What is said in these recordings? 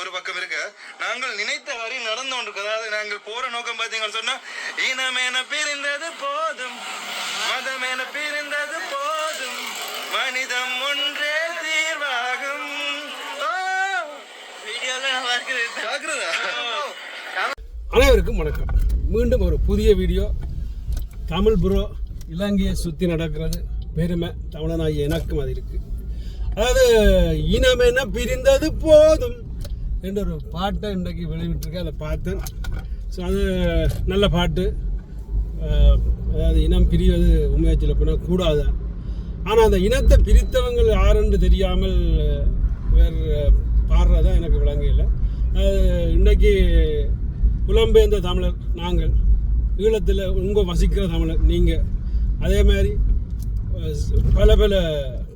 ஒரு பக்கம் இருக்க. நாங்கள் நினைத்தவாறு நடந்து கொண்டிருக்கோம் அதாவது நாங்கள் போற நோக்கம் பார்த்தீங்கன்னு சொன்னா இனமேன பிரிந்தது போதும். மதமேன பிரிந்தது போதும். மனிதம் ஒன்றே தீர்வாகும். இருக்குது. அனைவருக்கும் வணக்கம். மீண்டும் ஒரு புதிய வீடியோ. தமிழ் ப்ரோ இலங்கையை சுற்றி நடக்கிறது. பெருமை தமிழனாகிய எனக்கும் அது இருக்கு. அதாவது இனமென பிரிந்தது போதும். என்ற ஒரு பாட்டை இன்றைக்கு வெளியிட்டிருக்கேன் அதை பார்த்தேன் ஸோ அது நல்ல பாட்டு. அதாவது இனம் பிரிவது உண்மையாக சொல்ல போனால் கூடாது. ஆனால் அந்த இனத்தை பிரித்தவங்கள் யாருன்னு தெரியாமல் வேறு பாடுறதான் எனக்கு விளங்கல இன்றைக்கி புலம்பெயர்ந்த தமிழர் நாங்கள் ஈழத்தில் உங்கள் வசிக்கிற தமிழர் நீங்கள் அதே மாதிரி பல பல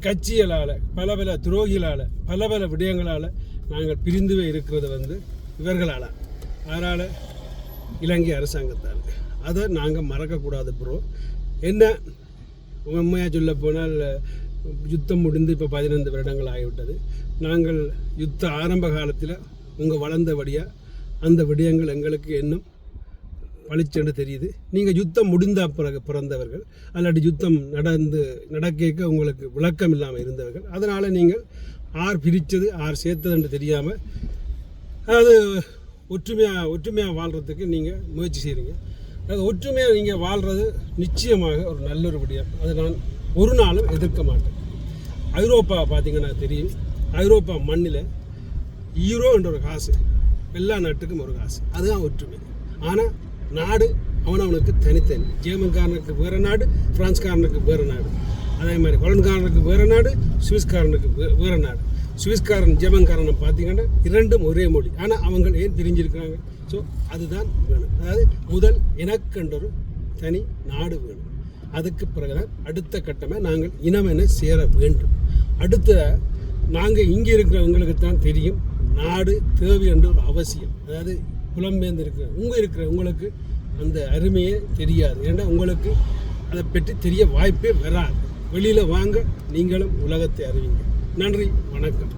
கட்சிகளால் பல பல துரோகிகளால் பல பல விடயங்களால் நாங்கள் பிரிந்து இருக்கிறது வந்து இவர்களால். அதனால் இலங்கை அரசாங்கத்தால். அதை நாங்கள் மறக்கக்கூடாது ப்ரோ என்ன? உண்மையாக சொல்ல போனால் யுத்தம் முடிந்து இப்போ பதினைந்து வருடங்கள் ஆகிவிட்டது. நாங்கள் யுத்த ஆரம்ப காலத்தில் உங்கள் வளர்ந்தபடியாக அந்த விடயங்கள் எங்களுக்கு இன்னும் பளிச்சென்று தெரியுது. நீங்கள் யுத்தம் முடிந்த பிறகு பிறந்தவர்கள் அல்லாட்டி யுத்தம் நடந்து நடக்க உங்களுக்கு விளக்கம் இல்லாமல் இருந்தவர்கள் அதனால் நீங்கள் ஆர் பிரித்தது ஆர் சேர்த்ததுன்னு தெரியாமல் அது ஒற்றுமையாக ஒற்றுமையாக வாழ்கிறதுக்கு நீங்கள் முயற்சி செய்கிறீங்க அது ஒற்றுமையாக நீங்கள் வாழ்கிறது நிச்சயமாக ஒரு நல்ல ஒரு விடயம். அதை நான் ஒரு நாளும் எதிர்க்க மாட்டேன். ஐரோப்பா பார்த்தீங்கன்னா தெரியும். ஐரோப்பா மண்ணில் ஈரோ என்ற ஒரு காசு எல்லா நாட்டுக்கும் ஒரு காசு. அதுதான் ஒற்றுமை. ஆனால் நாடு அவனவனுக்கு தனித்தனி. ஜெர்மன்காரனுக்கு வேறு நாடு பிரான்ஸ்காரனுக்கு வேறு நாடு. அதே மாதிரி ஹொலன்காரனுக்கு வேறு நாடு சுவிஸ்காரனுக்கு வேறு நாடு. சுவிஸ்காரன் ஜெர்மன்காரனை பார்த்தீங்கன்னா இரண்டும் ஒரே மொழி. ஆனால் அவங்க ஏன் பிரிஞ்சிருக்கிறாங்க? ஸோ அதுதான் வேணும். அதாவது முதல் எனக்கென்றொரு தனி நாடு வேணும். அதுக்கு பிறகுதான் அடுத்த கட்டமாக நாங்கள் இனம் என சேர வேண்டும். அடுத்த நாங்கள் இங்கே இருக்கிறவங்களுக்கு தான் தெரியும் நாடு தேவை என்ற ஒரு அவசியம். அதாவது புலம்பெயர்ந்து இருக்கிற உங்கள் இருக்கிற உங்களுக்கு அந்த அருமையே தெரியாது. ஏன்னா உங்களுக்கு அதை பற்றி தெரிய வாய்ப்பே வராது. வெளியில் வாங்க. நீங்களும் உலகத்தை அறிவிங்க. நன்றி வணக்கம்.